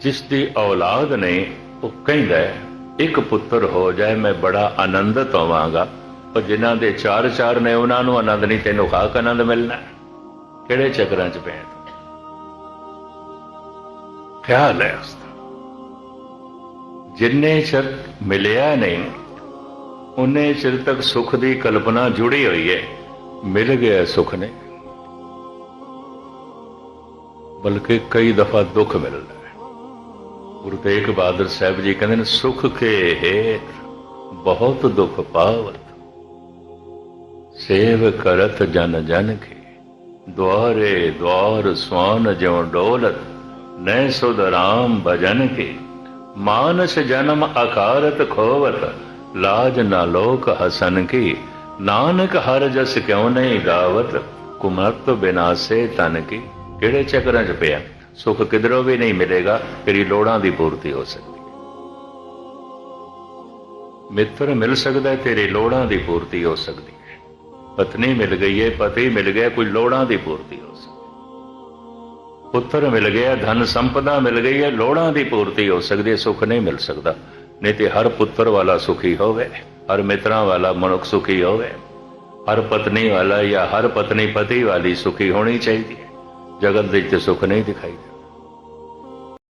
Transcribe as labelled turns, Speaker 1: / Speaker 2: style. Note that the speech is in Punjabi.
Speaker 1: ਜਿਸ ਦੀ ਔਲਾਦ ਨੇ ਉਹ ਕਹਿੰਦਾ ਇੱਕ ਪੁੱਤਰ ਹੋ ਜਾਏ, ਮੈਂ ਬੜਾ ਆਨੰਦਿਤ ਹੋਵਾਂਗਾ। ਪਰ ਜਿਨ੍ਹਾਂ ਦੇ ਚਾਰ ਚਾਰ ਨੇ, ਉਹਨਾਂ ਨੂੰ ਆਨੰਦ ਨਹੀਂ, ਤੈਨੂੰ ਖਾਕ ਆਨੰਦ ਮਿਲਣਾ ਕਿਹੜੇ ਚੱਕਰਾਂ 'ਚ ਪਿਆ ਖਿਆਲ ਹੈ ਉਸ ਦਾ ਜਿੰਨੇ ਚਿਰ ਮਿਲਿਆ ਨਹੀਂ, ਉਹਨੇ ਚਿਰ ਤੱਕ ਸੁਖ ਦੀ ਕਲਪਨਾ ਜੁੜੀ ਹੋਈ ਹੈ। ਮਿਲ ਗਿਆ ਸੁਖ ਨੇ। ਬਲਕਿ ਕਈ ਦਫਾ ਦੁੱਖ ਮਿਲਦਾ ਗੁਰੂ ਤੇਗ ਬਹਾਦਰ ਸਾਹਿਬ ਜੀ ਕਹਿੰਦੇ ਨੇ, ਸੁਖ ਕੇ ਹੇਤ ਬਹੁਤ ਦੁੱਖ ਪਾਵਤ। ਸੇਵ ਕਰਤ ਜਨ ਜਨ ਕੇ। ਦੁਆਰੇ ਦੁਆਰ ਸਵਾਨ ਜਿਉ ਡੋਲਤ, ਨੈ ਸੁਧ ਰਾਮ ਭਜਨ ਕੇ। ਮਾਨਸ ਜਨਮ ਅਕਾਰਤ ਖੋਵਤ, ਲਾਜ ਨਾ ਲੋਕ ਹਸਨ ਕੀ। ਨਾਨਕ ਹਰ ਜਸ ਕਿਉ ਨਹੀਂ ਗਾਵਤ, ਕੁਮਰਤ ਬਿਨਾਸੇ ਤਨ ਕੀ। ਕਿਹੜੇ ਚੱਕਰਾਂ 'ਚ ਪਿਆ? ਸੁੱਖ ਕਿਧਰੋਂ ਵੀ ਨਹੀਂ ਮਿਲੇਗਾ, ਤੇਰੀ ਲੋੜਾਂ ਦੀ ਪੂਰਤੀ ਹੋ ਸਕਦੀ। ਹੈ ਮਿੱਤਰ ਮਿਲ ਸਕਦਾ ਤੇਰੀ ਲੋੜਾਂ ਦੀ ਪੂਰਤੀ ਹੋ ਸਕਦੀ ਹੈ। ਪਤਨੀ ਮਿਲ ਗਈ ਹੈ ਪਤੀ ਮਿਲ ਗਿਆ, ਕੋਈ ਲੋੜਾਂ ਦੀ ਪੂਰਤੀ ਹੋ ਸਕਦੀ ਪੁੱਤਰ ਮਿਲ ਗਿਆ, ਧਨ ਸੰਪਦਾ ਮਿਲ ਗਈ ਹੈ ਲੋੜਾਂ ਦੀ ਪੂਰਤੀ ਹੋ ਸਕਦੀ ਹੈ, ਸੁੱਖ ਨਹੀਂ ਮਿਲ ਸਕਦਾ। ਨਹੀਂ ਤੇ ਹਰ ਪੁੱਤਰ ਵਾਲਾ ਸੁਖੀ ਹੋਵੇ, ਹਰ ਮਿੱਤਰਾਂ ਵਾਲਾ ਮਨੁੱਖ ਸੁਖੀ ਹੋਵੇ, ਹਰ ਪਤਨੀ ਵਾਲਾ ਜਾਂ ਹਰ ਪਤਨੀ ਪਤੀ ਵਾਲੀ ਸੁਖੀ ਹੋਣੀ ਚਾਹੀਦੀ ਹੈ। ਜਗਤ ਦੇ ਵਿੱਚ ਸੁਖ ਨਹੀਂ ਦਿਖਾਈ ਦਿੰਦਾ।